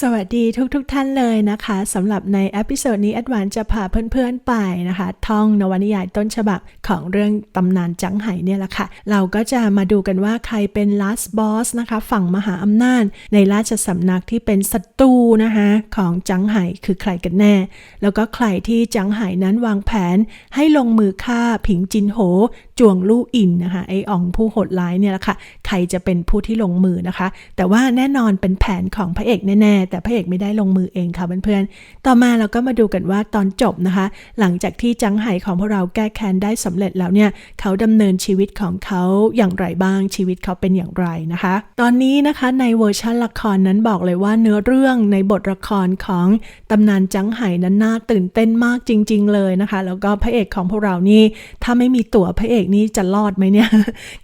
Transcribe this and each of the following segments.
สวัสดีทุกๆทท่านเลยนะคะสำหรับในเอพิโซดนี้แอดวานจะพาเพื่อนๆไปนะคะ ท่องนวนิยายต้นฉบับของเรื่องตำนานจังไห่เนี่ยแหละค่ะ เราก็จะมาดูกันว่าใครเป็น last boss นะคะ ฝั่งมหาอำนาจ ในราชสำนักที่เป็นศัตรูนะคะของจังไห่คือใครกันแน่ แล้วก็ใครที่จังไห่นั้นวางแผนให้ลงมือฆ่าผิงจินโห จวงลู่อินนะคะไออองผู้โหดร้ายเนี่ยแหละค่ะใครจะเป็นผู้ที่ลงมือนะคะ แต่ว่าแน่นอนเป็นแผนของพระเอกแน่ๆ แต่พระเอกไม่ได้ลงมือเองค่ะเพื่อนๆต่อมาเราก็มาดูกันว่าตอนจบนะคะ หลังจากที่จังไห่ของพวกเราแก้แค้นได้สำเร็จแล้วเนี่ยเขาดำเนินชีวิตของเขาอย่างไรบ้างชีวิตเขาเป็นอย่างไรนะคะ ตอนนี้นะคะในเวอร์ชันละครนั้นบอกเลยว่าเนื้อเรื่องในบทละครของตำนานจังไห่นั้นน่าตื่นเต้นมากจริง ๆ เลยนะคะ แล้วก็พระเอกของพวกเรานี่ถ้าไม่มีตั๋วพระเอกนี่จะรอดไหมเนี่ย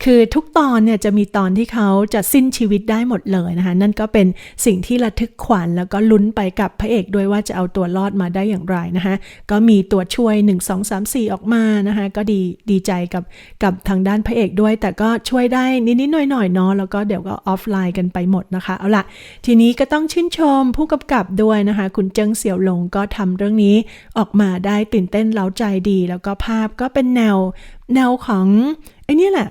คือทุกตอนเนี่ยจะมีตอนที่เขาจะสิ้นชีวิตได้หมดเลยนะคะ นั่นก็เป็นสิ่งที่ระทึกขวัญแล้วก็ลุ้นไปกับพระเอกด้วยว่าจะเอาตัวรอดมาได้อย่างไรนะคะ ก็มีตัวช่วย 1 2 3 4 ออกมานะคะ ก็ดีดีใจกับกับทางด้านพระเอกด้วย แต่ก็ช่วยได้นิดๆหน่อยๆเนาะแล้วก็เดี๋ยวก็ออฟไลน์กันไปหมดนะคะเอาละทีนี้ก็ต้องชื่นชมผู้กำกับด้วยนะคะ คุณเจิ้งเสี่ยวหลงก็ทำเรื่องนี้ออกมาได้ตื่นเต้นเล้าใจดี แล้วก็ภาพก็เป็นแนวแนวของไอ้นี่แหละ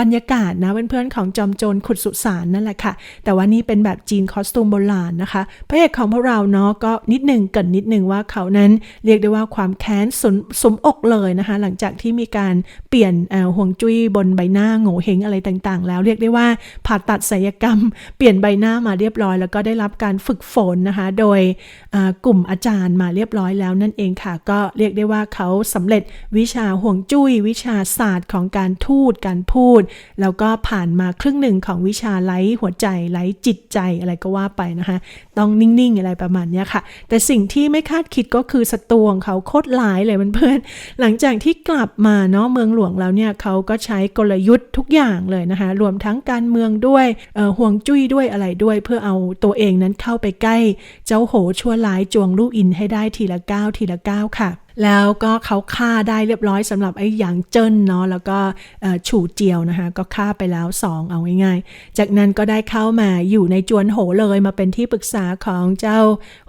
บรรยากาศนะเพื่อนๆของจอมโจรขุดสุสานนั่นแหละค่ะ แต่ว่านี่เป็นแบบจีนคอสตูมโบราณนะคะพระเอกของพวกเราเนาะก็นิดหนึ่งเกินนิดหนึ่งว่าเขานั้นเรียกได้ว่าความแค้นสมสมอกเลยนะคะ หลังจากที่มีการเปลี่ยนห่วงจุ้ยบนใบหน้าโง่เฮงอะไรต่างๆ แล้วเรียกได้ว่าผ่าตัดศัลยกรรม เปลี่ยนใบหน้ามาเรียบร้อย แล้วก็ได้รับการฝึกฝนนะคะ โดยกลุ่มอาจารย์มาเรียบร้อยแล้วนั่นเองค่ะ ก็เรียกได้ว่าเขาสำเร็จวิชาห่วงจุ้ย วิชาศาสตร์ของการทูตการพูด แล้วก็ผ่านมาครึ่งหนึ่งของวิชาไลท์หัวใจไลท์จิตใจอะไรก็ว่าไปนะคะ ต้องนิ่งๆอะไรประมาณนี้ค่ะ แต่สิ่งที่ไม่คาดคิดก็คือศัตรูของเขาโคตรหลายเลยเพื่อนๆหลังจากที่กลับมาเนาะเมืองหลวงแล้วเนี่ยเขาก็ใช้กลยุทธ์ทุกอย่างเลยนะคะ รวมทั้งการเมืองด้วยห่วงจุ้ยด้วยอะไรด้วย เพื่อเอาตัวเองนั้นเข้าไปใกล้ เจ้าโหชั่วร้ายจวงลูกอินให้ได้ทีละก้าวทีละก้าวค่ะ แล้วก็เขาฆ่าได้เรียบร้อยสำหรับไอ้หยางเจิ้นเนาะแล้วก็ฉู่เจียวนะคะก็ฆ่าไปแล้ว 2 เอาง่ายๆ จากนั้นก็ได้เข้ามาอยู่ในจวนโหเลยมาเป็นที่ปรึกษาของเจ้า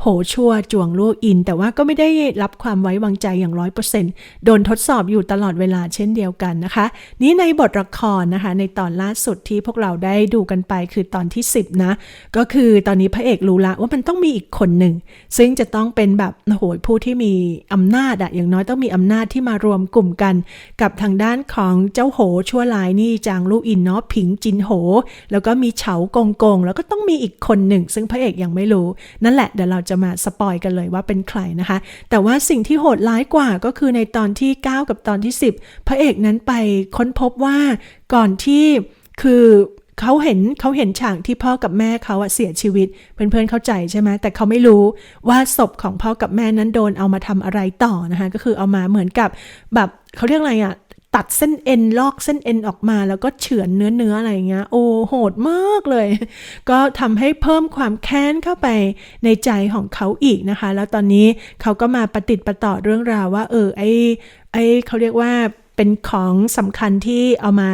โหชั่วจวงลูกอิน แต่ว่าก็ไม่ได้รับความไว้วางใจอย่างร้อยเปอร์เซ็นต์โดนทดสอบอยู่ตลอดเวลาเช่นเดียวกันนะคะ นี่ในบทละครนะคะ ในตอนล่าสุดที่พวกเราได้ดูกันไปคือตอนที่ 10 นะ ก็คือตอนนี้พระเอกรู้ละว่ามันต้องมีอีกคนหนึ่ง ซึ่งจะต้องเป็นแบบโอ้โหผู้ที่มีอำนาจอะอย่างน้อยต้องมีอำนาจที่มารวมกลุ่มกัน กับทางด้านของเจ้าโหชั่วร้ายนี่จางลูกอินเนาะผิงจินโห แล้วก็มีเฉากงกง แล้วก็ต้องมีอีกคนหนึ่ง ซึ่งพระเอกยังไม่รู้ นั่นแหละเดี๋ยวเราจะมาสปอยกันเลยว่าเป็นใครนะคะ แต่ว่าสิ่งที่โหดร้ายกว่าก็คือในตอนที่ 9 กับตอนที่ 10 พระเอกนั้นไปค้นพบว่าก่อนที่คือ เขาเห็นเขาเห็นฉากที่พ่อกับแม่เขาอะเสียชีวิต เพื่อนๆเข้าใจใช่ไหมแต่เขาไม่รู้ว่าศพของพ่อกับแม่นั้นโดนเอามาทำอะไรต่อนะคะก็คือเอามาเหมือนกับแบบเขาเรียกอะไรอะตัดเส้นเอ็นลอกเส้นเอ็นออกมาแล้วก็เฉือนเนื้อเนื้ออะไรอย่างเงี้ยโอ้โหดมากเลย ก็ทำให้เพิ่มความแค้นเข้าไปในใจของเขาอีกนะคะ แล้วตอนนี้เขาก็มาประติดประต่อเรื่องราวว่า เออไอไอเขาเรียกว่าเป็นของสำคัญที่เอามา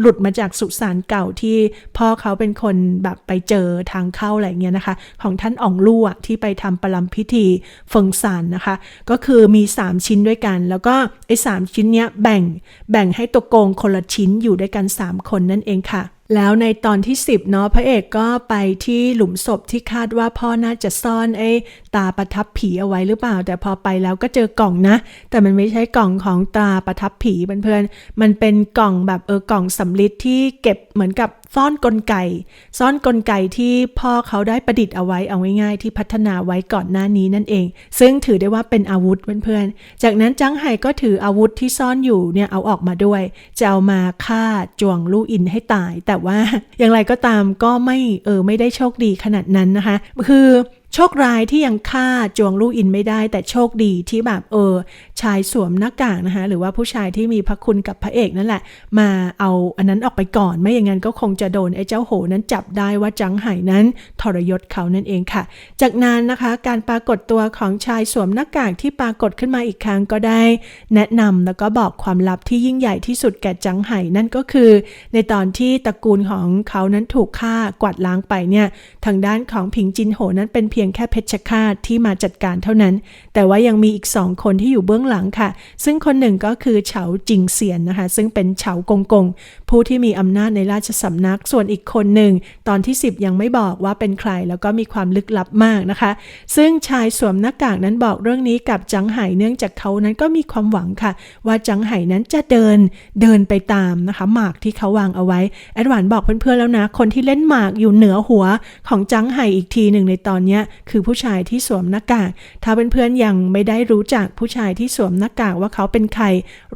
หลุดมาจากสุสานเก่าที่พ่อเขาเป็นคนแบบไปเจอทางเข้าอะไรเงี้ยนะคะ ของท่านอ่องลู่ที่ไปทำประลัมพิธีเฟิงซานนะคะ ก็คือมี 3 ชิ้นด้วยกัน แล้วก็ไอ้สามชิ้นเนี้ยแบ่งแบ่งให้ตัวโกงคนละชิ้นอยู่ด้วยกัน 3 คนนั่นเองค่ะ แล้วในตอนที่ 10 เนาะพระเอกก็ไปที่หลุมศพที่คาดว่าพ่อน่าจะซ่อนไอ้ตาประทับผีเอาไว้หรือเปล่า แต่พอไปแล้วก็เจอกล่องนะ แต่มันไม่ใช่กล่องของตาประทับผีเพื่อนๆมันเป็นกล่องแบบเออกล่องสำลิดที่เก็บเหมือนกับ ซ่อนกลไก ซ่อนกลไกที่พ่อเขาได้ประดิษฐ์เอาไว้เอาง่ายๆที่พัฒนาไว้ก่อนหน้านี้นั่นเอง ซึ่งถือได้ว่าเป็นอาวุธเพื่อนๆ จากนั้นจังไห่ก็ถืออาวุธที่ซ่อนอยู่เนี่ยเอาออกมาด้วย จะเอามาฆ่าจวงลู่อินให้ตาย แต่ว่าอย่างไรก็ตามก็ไม่เออไม่ได้โชคดีขนาดนั้นนะคะ คือ โชคร้ายที่ยังฆ่าจวงลู่อินไม่ได้ แต่โชคดีที่แบบเออ ชายสวมหน้ากากนะคะหรือว่าผู้ชายที่มีพระคุณกับพระเอกนั่นแหละ มาเอาอันนั้นออกไปก่อน ไม่อย่างนั้นก็คงจะโดนไอ้เจ้าโหนั้นจับได้ว่าจังไห่นั้นทรยศเขานั่นเองค่ะ จากนั้นนะคะการปรากฏตัวของชายสวมหน้ากากที่ปรากฏขึ้นมาอีกครั้งก็ได้ แนะนำแล้วก็บอกความลับที่ยิ่งใหญ่ที่สุดแก่จังไห่นั่นก็คือ ในตอนที่ตระกูลของเขานั้นถูกฆ่ากวาดล้างไปเนี่ยทางด้านของผิงจินโหนั้นเป็นเพียงแค่เพชฌฆาตที่มาจัดการเท่านั้น แต่ว่ายังมีอีกสองคนที่อยู่เบื้องหลังค่ะ ซึ่งคนหนึ่งก็คือเฉาจิงเซียนนะคะ ซึ่งเป็นเฉากงกง ผู้ที่มีอำนาจในราชสำนัก ส่วนอีกคนหนึ่ง ตอนที่ 10 ยังไม่บอกว่าเป็นใครแล้วก็มีความลึกลับมากนะคะ ซึ่งชายสวมหน้ากากนั้นบอกเรื่องนี้กับจังไห่เนื่องจากเขานั้นก็มีความหวังค่ะ ว่าจังไห่นั้นจะเดินเดินไปตามนะคะ หมากที่เขาวางเอาไว้แอดวานบอกเพื่อนๆแล้วนะคนที่เล่นหมากอยู่เหนือหัวของจังไห่อีกทีหนึ่งในตอนเนี้ยคือผู้ชายที่สวมหน้ากาก ถ้าเพื่อนๆยังไม่ได้รู้จักผู้ชายที่สวมหน้ากากว่าเขาเป็นใคร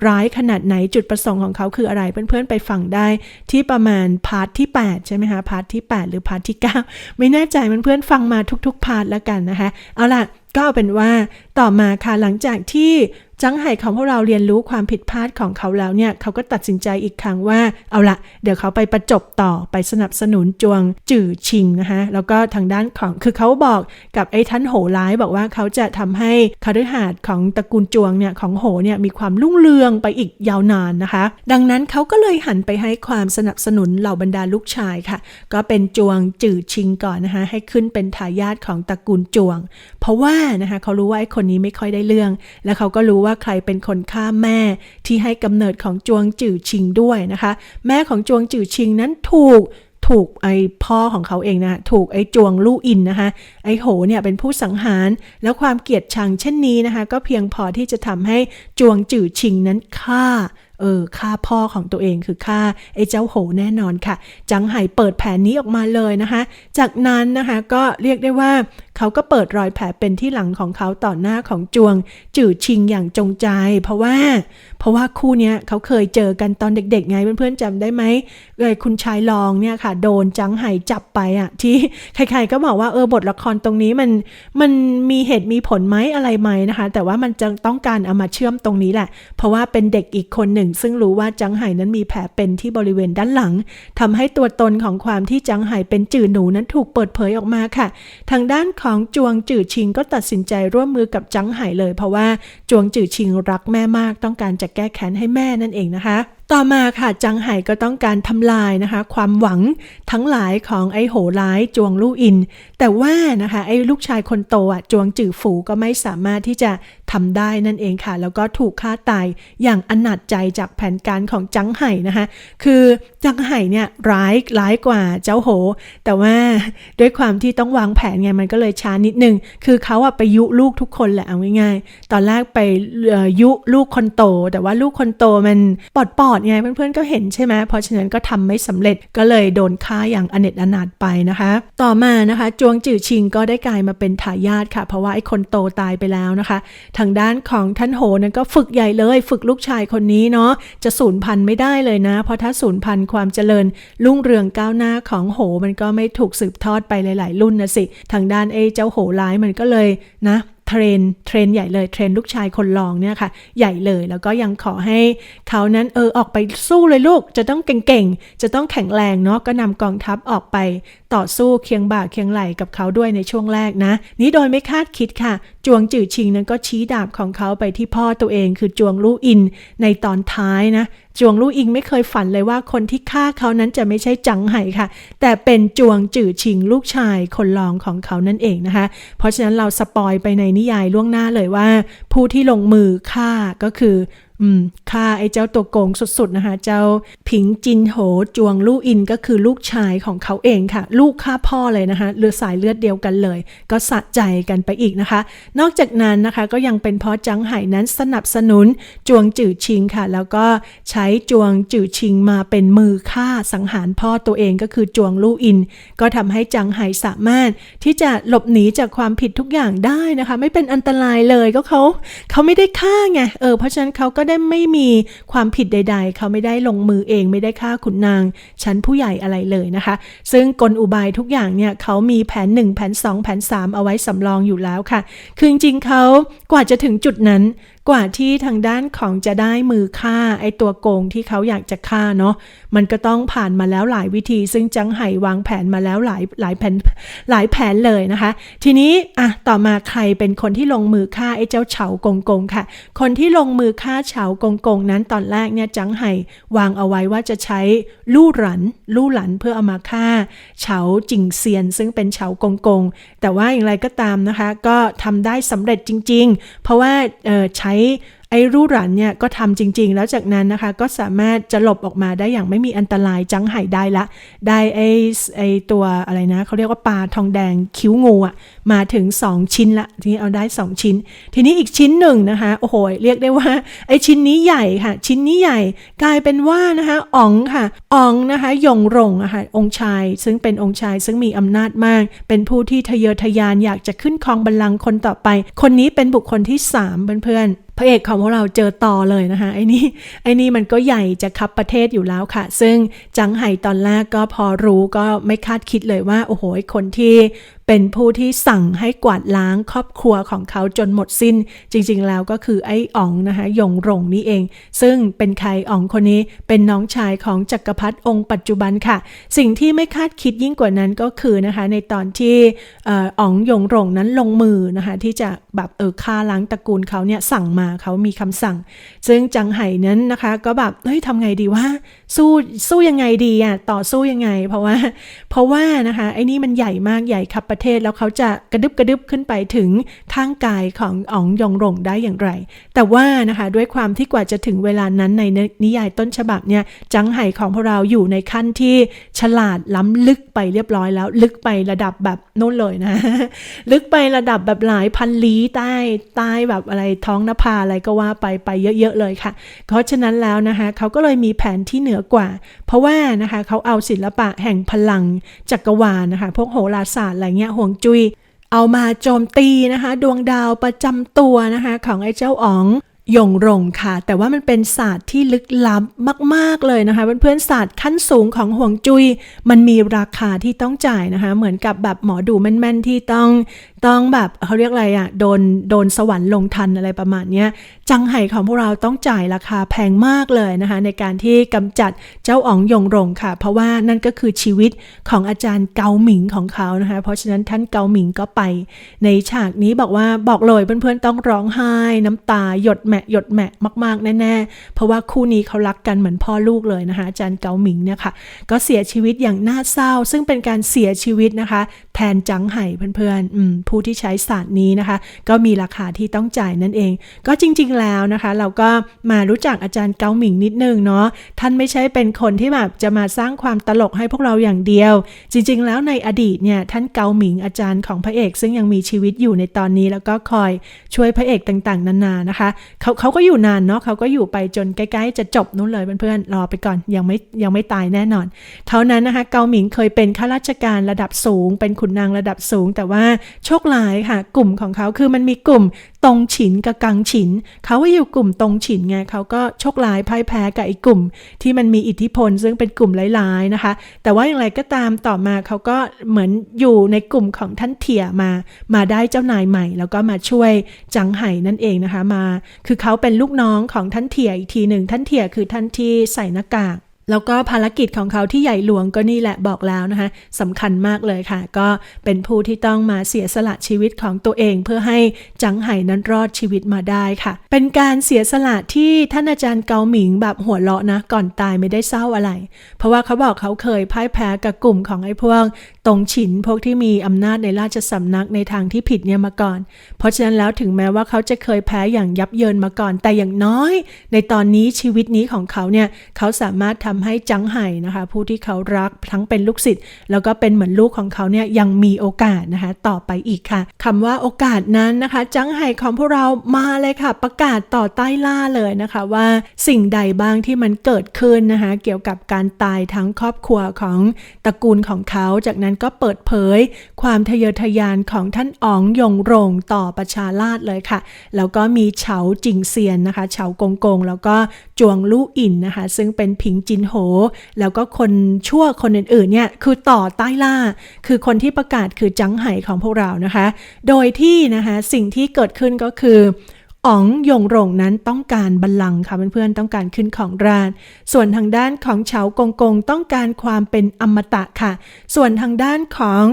ร้ายขนาดไหนจุดประสงค์ของเขาคืออะไรเพื่อนๆไปฟังได้ ที่ประมาณพาร์ทที่ 8 ใช่ไหมคะพาร์ทที่ 8 หรือพาร์ทที่ 9 ไม่แน่ใจเพื่อนๆฟังมาทุกๆพาร์ทแล้วกันนะคะ เอาล่ะก็เอาเป็นว่าต่อมาค่ะหลังจากที่ จังไห่ของพวกเราเรียนรู้ความผิดพลาดของเขาแล้วเนี่ย เขาก็ตัดสินใจอีกครั้งว่า เอาละเดี๋ยวเขาไปประจบต่อไปสนับสนุนจวงจื่อชิงนะคะแล้วก็ทางด้านของคือเขาบอกกับไอ้ท่านโหร้ายบอกว่าเขาจะทำให้คฤหาสน์ของตระกูลจวงเนี่ยของโหเนี่ยมีความรุ่งเรืองไปอีกยาวนานนะคะ ดังนั้นเขาก็เลยหันไปให้ความสนับสนุนเหล่าบรรดาลูกชายค่ะ ก็เป็นจวงจื่อชิงก่อนนะคะให้ขึ้นเป็นทายาทของตระกูลจวง เพราะว่านะคะเขารู้ว่าไอ้คนนี้ไม่ค่อยได้เรื่อง และเขาก็รู้ว่าาใครเป็นคนฆ่าแม่ที่ให้กำเนิดของจวงจื่อชิงด้วยนะคะ แม่ของจวงจื่อชิงนั้นถูกถูกไอพ่อของเขาเองนะถูกไอจวงลู่อินนะคะ ไอโหเนี่ยเป็นผู้สังหาร แล้วความเกลียดชังเช่นนี้นะคะ ก็เพียงพอที่จะทำให้จวงจื่อชิงนั้นฆ่าเออฆ่าพ่อของตัวเองคือฆ่าไอ้เจ้าโหแน่นอนค่ะ จังไห่เปิดแผนนี้ออกมาเลยนะคะ จากนั้นนะคะก็เรียกได้ว่า เขาก็เปิดรอยแผลเป็นที่หลังของเขาต่อหน้าของจวง จื่อชิงอย่างจงใจ เพราะว่า เพราะว่าคู่นี้เขาเคยเจอกันตอนเด็กๆไงเพื่อนๆจำได้ไหมเลยคุณชายลองเนี่ยค่ะ โดนจังไห่จับไปอะที่ใครๆก็บอกว่าเออบทละครตรงนี้มันมันมีเหตุมีผลไหมอะไรไหมนะคะ แต่ว่ามันจะต้องการเอามาเชื่อมตรงนี้แหละ เพราะว่าเป็นเด็กอีกคนหนึ่ง ซึ่งรู้ว่าจังไห่นั้นมีแผลเป็นที่บริเวณด้านหลังทำให้ตัวตนของความที่จังไห่เป็นจื่อหนูนั้นถูกเปิดเผยออกมาค่ะ ทางด้านของจวงจื่อชิงก็ตัดสินใจร่วมมือกับจังไห่เลย เพราะว่าจวงจื่อชิงรักแม่มากต้องการจะแก้แค้นให้แม่นั่นเองนะคะ ต่อมาค่ะจังไห่ก็ต้องการทำลายนะคะ ความหวังทั้งหลายของไอ้โหร้ายจวงลู่อิน แต่ว่านะคะไอ้ลูกชายคนโตอะจวงจื่อฝูก็ไม่สามารถที่จะทำได้นั่นเองค่ะ แล้วก็ถูกฆ่าตายอย่างอนาจใจจากแผนการของจังไห่นะคะ คือจังไห่เนี่ยร้ายร้ายกว่าเจ้าโห แต่ว่าด้วยความที่ต้องวางแผนไงมันก็เลยช้านิดนึง คือเขาอะไปยุลูกทุกคนแหละเอาง่ายๆตอนแรกไปยุลูกคนโต แต่ว่าลูกคนโตมันปอดปอดๆไงเพื่อนๆก็เห็นใช่ไหมเพราะฉะนั้นก็ทำไม่สำเร็จก็เลยโดนฆ่าอย่างอเนจอนาถไปนะคะ ต่อมานะคะ จวงจื่อชิงก็ได้กลายมาเป็นทายาทค่ะ เพราะว่าไอ้คนโตตายไปแล้วนะคะ ทางด้านของท่านโหนั้นก็ฝึกใหญ่เลย ฝึกลูกชายคนนี้เนาะจะสูญพันธุ์ไม่ได้เลยนะ เพราะถ้าสูญพันธุ์ความเจริญรุ่งเรืองก้าวหน้าของโหมันก็ไม่ถูกสืบทอดไปหลาย ๆ รุ่นนะสิทางด้านไอ้เจ้าโหร้ายมันก็เลยนะ เทรนเทรนใหญ่เลยเทรนลูกชายคนรองเนี่ยค่ะ ใหญ่เลยแล้วก็ยังขอให้เขานั้นเออออกไปสู้เลยลูก จะต้องเก่งๆ จะต้องแข็งแรงเนาะก็นำกองทัพออกไปต่อสู้เคียงบ่าเคียงไหลกับเขาด้วยในช่วงแรกนะ นี้โดยไม่คาดคิดค่ะ จวงจื่อชิงนั้นก็ชี้ดาบของเขาไปที่พ่อตัวเอง คือจวงลู่อินในตอนท้ายนะ จวงลู่อิงไม่เคยฝันเลยว่าคนที่ฆ่าเขานั้นจะไม่ใช่จังไห่ค่ะ แต่เป็นจวงจื่อชิงลูกชายคนรองของเขานั่นเองนะคะ เพราะฉะนั้นเราสปอยไปในนิยายล่วงหน้าเลยว่า ผู้ที่ลงมือฆ่าก็คือ อืมฆ่าไอ้เจ้าตัวโกงสุดๆนะคะเจ้าผิงจินโหจวงลู่อินก็คือลูกชายของเขาเองค่ะ ลูกฆ่าพ่อเลยนะคะเลือดสายเลือดเดียวกันเลย ก็สะใจกันไปอีกนะคะ นอกจากนั้นนะคะก็ยังเป็นเพราะจังไห่นั้นสนับสนุนจวงจื่อชิงค่ะ แล้วก็ใช้จวงจื่อชิงมาเป็นมือฆ่าสังหารพ่อตัวเองก็คือจวงลู่อิน ก็ทำให้จังไห่สามารถที่จะหลบหนีจากความผิดทุกอย่างได้นะคะ ไม่เป็นอันตรายเลยก็เขาเขาไม่ได้ฆ่าไงเออเพราะฉะนั้นเขาก็ได้ไม่มีความผิดใด ๆ เขาไม่ได้ลงมือเองไม่ได้ฆ่าขุนนาง ชั้นผู้ใหญ่อะไรเลยนะคะ ซึ่งกลอุบายทุกอย่างเนี่ยเขามีแผน 1 แผน 2 แผน 3 เอาไว้สำรองอยู่แล้วค่ะ คือจริงๆเขากว่าจะถึงจุดนั้น กว่าที่ทางด้านของจะได้มือฆ่าไอตัวโกงที่เขาอยากจะฆ่าเนาะมันก็ต้องผ่านมาแล้วหลายวิธี ซึ่งจังไห่วางแผนมาแล้วหลายหลายแผนหลายแผนเลยนะคะ ทีนี้อะต่อมาใครเป็นคนที่ลงมือฆ่าไอ้เจ้าเฉากงกงค่ะ คนที่ลงมือฆ่าเฉากงกงนั้นตอนแรกเนี่ยจังไห่วางเอาไว้ว่าจะใช้ลู่หลันลู่หลันเพื่อเอามาฆ่าเฉาจิงเซียน ซึ่งเป็นเฉากงกง แต่ว่าอย่างไรก็ตามนะคะ ก็ทำได้สำเร็จจริง ๆ เพราะว่าเอ่อใช้ไอ้รูหรันเนี่ยก็ทำจริง ๆ แล้วจากนั้นนะคะ ก็สามารถจะหลบออกมาได้อย่างไม่มีอันตรายจังไห่ได้ละ ได้ไอ้ไอ้ตัวอะไรนะเขาเรียกว่าปลาทองแดงคิ้วงูอะมาถึง 2 ชิ้นละ ทีนี้เอาได้ 2 ชิ้น ทีนี้อีกชิ้นหนึ่งนะคะ โอ้โห เรียกได้ว่า ไอ้ชิ้นนี้ใหญ่ค่ะ ชิ้นนี้ใหญ่กลายเป็นว่านะคะอ๋องค่ะอ๋องนะคะยงรงอะค่ะองค์ชาย ซึ่งเป็นองค์ชายซึ่งมีอำนาจมาก เป็นผู้ที่ทะเยอทะยานอยากจะขึ้นครองบัลลังก์คนต่อไป คนนี้เป็นบุคคลที่สามเพื่อนๆ ระเอกของพวกเราเจอต่อเลยนะคะไอ้นี่ไอ้นี่มันก็ใหญ่จะคับประเทศอยู่แล้วค่ะ ซึ่งจังไห่ตอนแรกก็พอรู้ก็ไม่คาดคิดเลยว่า โอ้โหคนที่ เป็นผู้ที่สั่งให้กวาดล้างครอบครัวของเขาจนหมดสิ้น จริงๆแล้วก็คือไอ้อ๋องนะคะยงรงนี่เอง ซึ่งเป็นใครอ๋องคนนี้เป็นน้องชายของจักรพรรดิองค์ปัจจุบันค่ะ สิ่งที่ไม่คาดคิดยิ่งกว่านั้นก็คือนะคะในตอนที่อ๋องยงรงนั้นลงมือนะคะที่จะแบบเออฆ่าล้างตระกูลเขาเนี่ยสั่งมาเขามีคำสั่ง ซึ่งจังไห่นั้นนะคะก็แบบเฮ้ยทำไงดีว่าสู้สู้ยังไงดีอะต่อสู้ยังไง เพราะว่าเพราะว่านะคะไอ้นี่มันใหญ่มากใหญ่ครับประเทศแล้วเขาจะกระดึบกระดึบขึ้นไปถึงทางกายของอ๋องยองรงได้อย่างไร แต่ว่านะคะด้วยความที่กว่าจะถึงเวลานั้นในนิยายต้นฉบับเนี่ยจังไห่ของพวกเราอยู่ในขั้นที่ฉลาดล้ำลึกไปเรียบร้อยแล้ว ลึกไประดับแบบนู่นเลยนะ ลึกไประดับแบบหลายพันลี้ใต้ใต้แบบอะไรท้องนภาอะไรก็ว่าไปไปเยอะๆเลยค่ะ เพราะฉะนั้นแล้วนะคะเขาก็เลยมีแผนที่เหนือกว่า เพราะว่านะคะเขาเอาศิลปะแห่งพลังจักรวาลนะคะพวกโหราศาสตร์อะไรเงี้ยห่วงจุย้ยเอามาโจมตีนะคะ ดวงดาวประจำตัวนะคะ ของไอ้เจ้าอ๋อง ยงรงค่ะ แต่ว่ามันเป็นศาสตร์ที่ลึกล้ำมาก ๆ เลยนะคะเพื่อนๆศาสตร์ขั้นสูงของห่วงจุย้ยมันมีราคาที่ต้องจ่ายนะคะ เหมือนกับแบบหมอดูแม่นๆที่ต้องต้องแบบเขาเรียกอะไรอะ่ะโดนโดนสวรรค์ลงทันอะไรประมาณเนี้ยจังไห่ของพวกเราต้องจ่ายราคาแพงมากเลยนะคะ ในการที่กำจัดเจ้าอ๋องยงรงค่ะ เพราะว่านั่นก็คือชีวิตของอาจารย์เกาหมิงของเขานะคะ เพราะฉะนั้นท่านเกาหมิงก็ไป ในฉากนี้บอกว่าบอกเลยเพื่อนๆต้องร้องไห้น้ำตาหยดแมะหยดแมะมาก ๆ แน่ ๆ เพราะว่าคู่นี้เขารักกันเหมือนพ่อลูกเลยนะคะอาจารย์เกาหมิงเนี่ยค่ะก็เสียชีวิตอย่างน่าเศร้า ซึ่งเป็นการเสียชีวิตนะคะ แทนจังไห่เพื่อนๆผู้ที่ใช้ศาสตร์นี้นะคะ ก็มีราคาที่ต้องจ่ายนั่นเอง ก็จริง ๆ แล้วนะคะ เราก็มารู้จักอาจารย์เกาหมิงนิดนึงเนาะท่านไม่ใช่เป็นคนที่แบบจะมาสร้างความตลกให้พวกเราอย่างเดียว จริง ๆ แล้วในอดีตเนี่ยท่านเกาหมิงอาจารย์ของพระเอก ซึ่งยังมีชีวิตอยู่ในตอนนี้แล้วก็คอยช่วยพระเอกต่างๆ นานานะคะเขาเขาก็อยู่นานเนาะเขาก็อยู่ไปจนใกล้ๆจะจบนู้นเลยเพื่อนๆรอไปก่อนยังไม่ยังไม่ตายแน่นอน เท่านั้นนะคะเกาหมิงเคยเป็นข้าราชการระดับสูง เป็นขุนนางระดับสูง แต่ว่าโชคร้ายค่ะ กลุ่มของเขาคือมันมีกลุ่มตรงฉินกับกังฉิน เขาว่าอยู่กลุ่มตรงฉินไงเขาก็โชคร้ายพ่ายแพ้กับไอีกลุ่ม ที่มันมีอิทธิพลซึ่งเป็นกลุ่มหลายๆนะคะ แต่ว่าอย่างไรก็ตามต่อมาเขาก็เหมือนอยู่ในกลุ่มของท่านเถียมา มาได้เจ้านายใหม่ แล้วก็มาช่วยจังไห่นั่นเองนะคะมา คือเขาเป็นลูกน้องของท่านเถียอีกทีหนึ่งท่านเถียคือท่านที่ใส่หน้ากาก แล้วก็ภารกิจของเขาที่ใหญ่หลวงก็นี่แหละบอกแล้วนะคะสำคัญมากเลยค่ะ ก็เป็นผู้ที่ต้องมาเสียสละชีวิตของตัวเอง เพื่อให้จังไห่นั้นรอดชีวิตมาได้ค่ะ เป็นการเสียสละที่ท่านอาจารย์เกาหมิงแบบหัวเราะนะก่อนตายไม่ได้เศร้าอะไร เพราะว่าเขาบอกเขาเคยพ่ายแพ้กับกลุ่มของไอ้พวกตรงฉินพวกที่มีอำนาจในราชสำนักในทางที่ผิดเนี่ยมาก่อน เพราะฉะนั้นแล้วถึงแม้ว่าเขาจะเคยแพ้อย่างยับเยินมาก่อน แต่อย่างน้อย ในตอนนี้ชีวิตนี้ของเขาเนี่ยเขาสามารถทำำให้จังไห่นะคะ ผู้ที่เขารักทั้งเป็นลูกศิษย์แล้วก็เป็นเหมือนลูกของเขาเนี่ยยังมีโอกาสนะคะ ต่อไปอีกค่ะคำว่าโอกาสนั้นนะคะ จังไห่ของพวกเรามาเลยค่ะ ประกาศต่อใต้ล่าเลยนะคะว่าสิ่งใดบ้างที่มันเกิดขึ้นนะคะ เกี่ยวกับการตายทั้งครอบครัวของตระกูลของเขา จากนั้นก็เปิดเผย ความทะเยอทะยานของท่านอ๋องยงรงต่อประชาราษเลยค่ะ แล้วก็มีเฉาจิงเซียนนะคะเฉากงกง แล้วก็จวงลู่อินนะคะ ซึ่งเป็นผิงจินโห แล้วก็คนชั่วคนอื่นๆเนี่ยคือต่อใต้ล่า คือคนที่ประกาศคือจังไห่ของพวกเรานะคะ โดยที่นะคะสิ่งที่เกิดขึ้นก็คืออ๋องยงรงนั้นต้องการบัลลังก์ค่ะเพื่อนๆต้องการขึ้นของราชส่วนทางด้านของเฉากงกงต้องการความเป็นอมตะค่ะ ส่วนทางด้านของ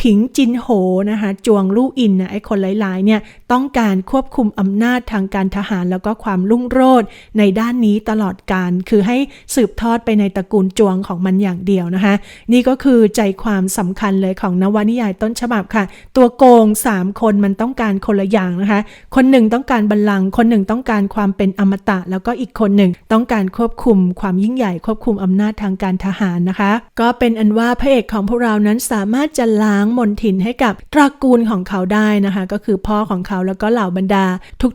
ผิงจินโหนะคะจวงลู่อินนะไอ้คนหลายๆเนี่ยต้องการควบคุมอำนาจทางการทหารแล้วก็ความรุ่งโรจน์ในด้านนี้ตลอดการ คือให้สืบทอดไปในตระกูลจวงของมันอย่างเดียวนะคะนี่ก็คือใจความสำคัญเลยของนวนิยายต้นฉบับค่ะ ตัวโกง 3 คนมันต้องการคนละอย่างนะคะ คนหนึ่งต้องการบัลลังก์คนหนึ่งต้องการความเป็นอมตะ แล้วก็อีกคนหนึ่งต้องการควบคุมความยิ่งใหญ่ควบคุมอำนาจทางการทหารนะคะ ก็เป็นอันว่าพระเอกของพวกเรานั้นสามารถจะลางมนทินให้กับตระกูลของเขาได้นะคะ ก็คือพ่อของเขาแล้วก็เหล่าบรรดา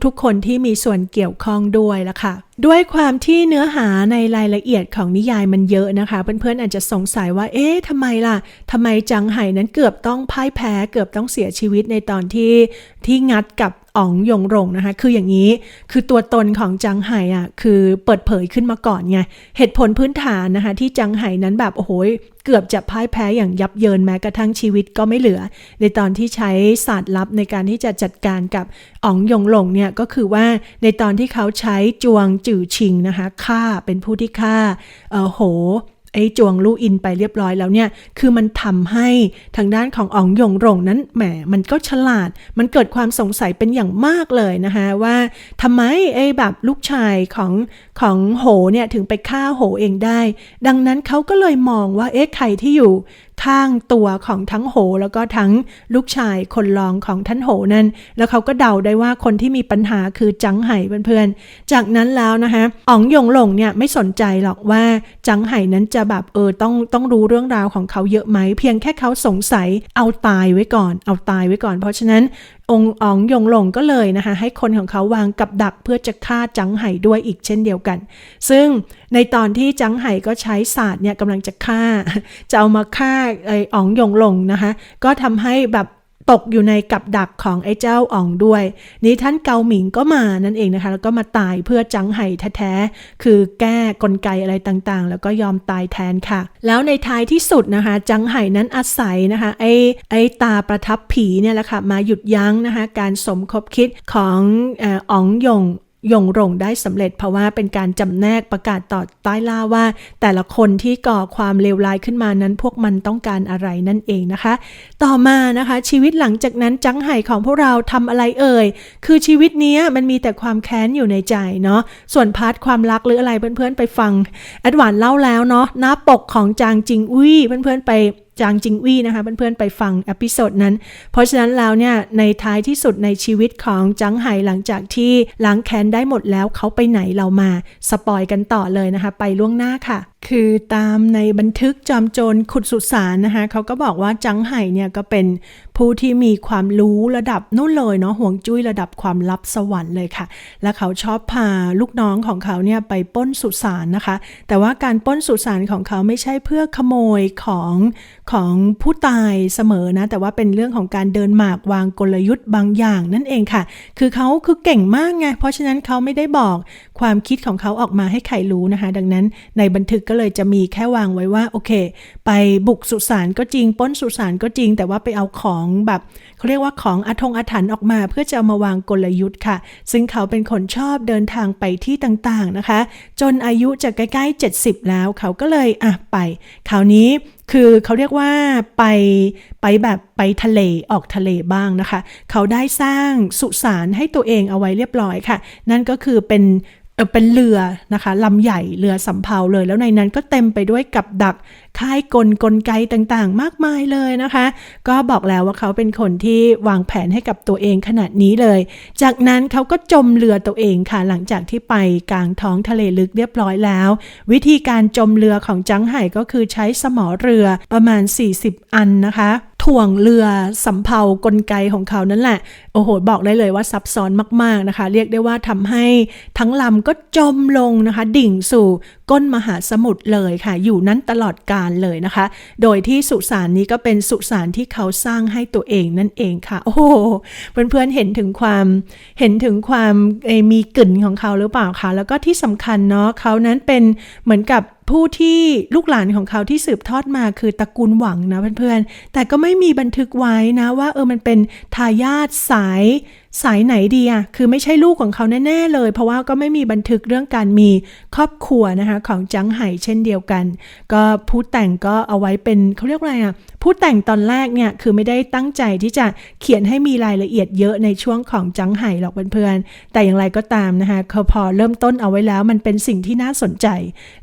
ทุกๆ คนที่มีส่วนเกี่ยวข้องด้วยละค่ะ ด้วยความที่เนื้อหาในรายละเอียดของนิยายมันเยอะนะคะ เพื่อนๆอาจจะสงสัยว่า เอ๊ะทำไมล่ะทำไมจังไห่นั้นเกือบต้องพ่ายแพ้ เกือบต้องเสียชีวิตในตอนที่ที่งัดกับอ๋องยงรงนะคะ คืออย่างนี้คือตัวตนของจังไห่อะคือเปิดเผยขึ้นมาก่อนไงเหตุผลพื้นฐานนะคะ ที่จังไห่นั้นแบบโอ้โหเกือบจะพ่ายแพ้อย่างยับเยินแม้กระทั่งชีวิตก็ไม่เหลือ ในตอนที่ใช้ศาสตร์ลับในการที่จะจัดการกับอ๋องยงหลงเนี่ยก็คือว่าในตอนที่เขาใช้จวงจอชิงนะคะฆ่าเป็นผู้ที่ฆ่าโหไอ้จวงลู่อินไปเรียบร้อยแล้วเนี่ย คือมันทำให้ทางด้านของอ๋องยงหลงนั้นแหม มันก็ฉลาด มันเกิดความสงสัยเป็นอย่างมากเลยนะคะว่าทำไมไอ้แบบลูกชายของของโหเนี่ยถึงไปฆ่าโหเองได้ ดังนั้นเขาก็เลยมองว่าเอ๊ะใครที่อยู่ ข้างตัวของทั้งโห แล้วก็ทั้งลูกชายคนรองของท่านโหนั้นแล้วเขาก็เดาได้ว่าคนที่มีปัญหาคือจังไห่เพื่อนๆ จากนั้นแล้วนะคะอ๋องยงหลงเนี่ยไม่สนใจหรอกว่าจังไห่นั้นจะแบบเออต้องต้องรู้เรื่องราวของเขาเยอะไหม เพียงแค่เขาสงสัยเอาตายไว้ก่อน เอาตายไว้ก่อน เพราะฉะนั้น องค์อ๋องยงหลงก็เลยนะคะให้คนของเขาวางกับดักเพื่อจะฆ่าจังไห่ด้วยอีกเช่นเดียวกัน ซึ่งในตอนที่จังไห่ก็ใช้ศาสตร์เนี่ยกำลังจะฆ่า จะเอามาฆ่าไอ้อ๋องยงหลงนะคะก็ทำให้แบบ ตกอยู่ในกับดักของไอ้เจ้าอ่องด้วย นี้ท่านเกาหมิงก็มานั่นเองนะคะ แล้วก็มาตายเพื่อจังไห่แท้ๆ คือแก้กลไกอะไรต่างๆ แล้วก็ยอมตายแทนค่ะ แล้วในท้ายที่สุดนะคะ จังไห่นั้นอาศัยนะคะไอ้ไอ้ตาประทับผีเนี่ยแหละค่ะมาหยุดยั้งนะคะ การสมคบคิดของอ่ออ๋องยง ยงรงได้สำเร็จเพราะว่าเป็นการจำแนกประกาศต่อใต้ล่าว่า แต่ละคนที่ก่อความเลวร้ายขึ้นมานั้น พวกมันต้องการอะไรนั่นเองนะคะ ต่อมานะคะ ชีวิตหลังจากนั้นจังไห่ของพวกเราทำอะไรเอ่ย คือชีวิตนี้มันมีแต่ความแค้นอยู่ในใจเนาะส่วนพาร์ทความรักหรืออะไรเพื่อนๆไปฟังแอดวานเล่าแล้วเนาะหน้าปกของจางจิงอุ้ยเพื่อนๆไป จางจิงวี่นะคะเพื่อนๆไปฟังอพิโซดนั้น เพราะฉะนั้นแล้วเนี่ยในท้ายที่สุดในชีวิตของจังไห่หลังจากที่ล้างแค้นได้หมดแล้วเขาไปไหนเรามาสปอยกันต่อเลยนะคะ ไปล่วงหน้าค่ะคือตามในบันทึกจอมโจรขุดสุสานนะคะเขาก็บอกว่าจังไห่เนี่ยก็เป็นผู้ที่มีความรู้ระดับนู่นเลยเนาะห่วงจุ้ยระดับความลับสวรรค์เลยค่ะ และเขาชอบพาลูกน้องของเขาเนี่ยไปป้นสุสานนะคะ แต่ว่าการป้นสุสานของเขาไม่ใช่เพื่อขโมยของของผู้ตายเสมอนะ แต่ว่าเป็นเรื่องของการเดินหมากวางกลยุทธ์บางอย่างนั่นเองค่ะ คือเขาคือเก่งมากไงเพราะฉะนั้นเขาไม่ได้บอกความคิดของเขาออกมาให้ใครรู้นะคะ ดังนั้นในบันทึกก็เลยจะมีแค่วางไว้ว่าโอเค ไปบุกสุสานก็จริงป้นสุสานก็จริง แต่ว่าไปเอาของแบบเขาเรียกว่าของอาทงอาถรรพ์ออกมา เพื่อจะเอามาวางกลยุทธ์ค่ะ ซึ่งเขาเป็นคนชอบเดินทางไปที่ต่างๆนะคะ จนอายุจะใกล้ๆ 70 แล้วเขาก็เลยอะไปคราวนี้คือเขาเรียกว่าไปไปแบบไปทะเลออกทะเลบ้างนะคะ เขาได้สร้างสุสานให้ตัวเองเอาไว้เรียบร้อยค่ะ นั่นก็คือเป็น เป็นเรือนะคะลำใหญ่เรือสำเภาเลย แล้วในนั้นก็เต็มไปด้วยกับดักค่ายกลกลไกต่างๆ มากมายเลยนะคะ ก็บอกแล้วว่าเขาเป็นคนที่วางแผนให้กับตัวเองขนาดนี้เลย จากนั้นเขาก็จมเรือตัวเองค่ะ หลังจากที่ไปกลางท้องทะเลลึกเรียบร้อยแล้ว วิธีการจมเรือของจังไห่ก็คือใช้สมอเรือประมาณ 40 อันนะคะ ถ่วงเรือสำเภากลไกของเขานั่นแหละ โอ้โห บอกได้เลยว่าซับซ้อนมาก ๆ นะคะ เรียกได้ว่าทำให้ทั้งลำก็จมลงนะคะ ดิ่งสู่ก้นมหาสมุทรเลยค่ะ อยู่นั้นตลอดกาลเลยนะคะ โดยที่สุสานนี้ก็เป็นสุสานที่เขาสร้างให้ตัวเองนั่นเองค่ะ โอ้โห เพื่อนๆเห็นถึงความเห็นถึงความมีกลิ่นของเขาหรือเปล่าคะ แล้วก็ที่สำคัญเนาะเขานั้นเป็นเหมือนกับ ผู้ที่ลูกหลานของเขาที่สืบทอดมาคือตระกูลหวังนะเพื่อนๆ แต่ก็ไม่มีบันทึกไว้นะว่าเออมันเป็นทายาทสาย สายไหนดีอะคือไม่ใช่ลูกของเขาแน่ ๆ เลย เพราะว่าก็ไม่มีบันทึกเรื่องการมีครอบครัวนะคะของจังไห่เช่นเดียวกัน ก็ผู้แต่งก็เอาไว้เป็นเขาเรียกอะไรอะผู้แต่งตอนแรกเนี่ยคือไม่ได้ตั้งใจที่จะเขียนให้มีรายละเอียดเยอะในช่วงของจังไห่หรอกเพื่อนๆแต่อย่างไรก็ตามนะคะเขาพอเริ่มต้นเอาไว้แล้วมันเป็นสิ่งที่น่าสนใจ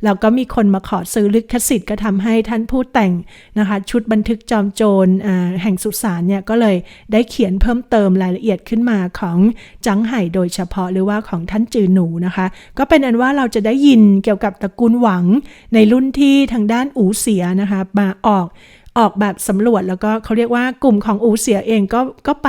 แล้วก็มีคนมาขอซื้อลิขสิทธิ์ก็ทำให้ท่านผู้แต่งนะคะชุดบันทึกจอมโจรแห่งสุสานเนี่ยก็เลยได้เขียนเพิ่มเติมรายละเอียดขึ้นมาของจังไห่โดยเฉพาะหรือว่าของท่านจือหนูนะคะ ก็เป็นอันว่าเราจะได้ยินเกี่ยวกับตระกูลหวังในรุ่นที่ทางด้านอูเสียนะคะมาออก ออกแบบสำรวจแล้วก็เขาเรียกว่ากลุ่มของอูเสียเองก็ก็ไป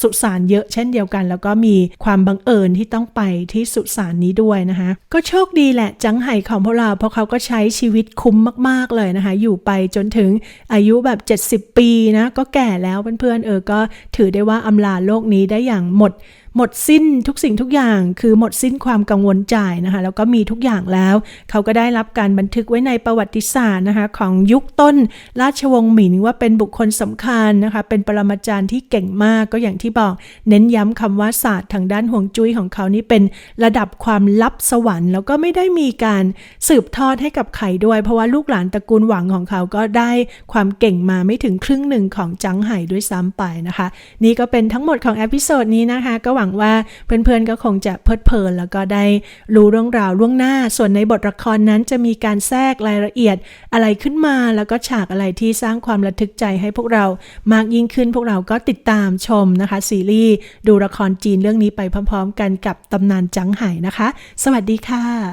สุสานเยอะเช่นเดียวกัน แล้วก็มีความบังเอิญที่ต้องไปที่สุสานนี้ด้วยนะคะก็โชคดีแหละจังไห่ของพวกเราเพราะเขาก็ใช้ชีวิตคุ้มมาก ๆเลยนะคะ อยู่ไปจนถึงอายุแบบ 70 ปีนะก็แก่แล้วเพื่อนๆเออก็ถือได้ว่าอำลาโลกนี้ได้อย่างหมด หมดสิ้นทุกสิ่งทุกอย่างคือหมดสิ้นความกังวลใจนะคะแล้วก็มีทุกอย่างแล้ว เขาก็ได้รับการบันทึกไว้ในประวัติศาสตร์นะคะของยุคต้นราชวงศ์หมิงว่าเป็นบุคคลสำคัญนะคะเป็นปรมาจารย์ที่เก่งมากก็อย่างที่บอก เน้นย้ำคำว่าศาสตร์ทางด้านห่วงจุ้ยของเขานี่เป็นระดับความลับสวรรค์ แล้วก็ไม่ได้มีการสืบทอดให้กับใครด้วย เพราะว่าลูกหลานตระกูลหวังของเขาก็ได้ความเก่งมาไม่ถึงครึ่งหนึ่งของจังไห่ด้วยซ้ำไปนะคะ นี่ก็เป็นทั้งหมดของเอพิโซดนี้นะคะก็หวังงว่าเพื่อนๆก็คงจะเพลิดเพลิน แล้วก็ได้รู้เรื่องราวล่วงหน้า ส่วนในบทละครนั้นจะมีการแทรกรายละเอียดอะไรขึ้นมา แล้วก็ฉากอะไรที่สร้างความระทึกใจให้พวกเรามากยิ่งขึ้น พวกเราก็ติดตามชมนะคะซีรีส์ดูละครจีนเรื่องนี้ไปพร้อม ๆ กันกับตำนานจังไห่นะคะ สวัสดีค่ะ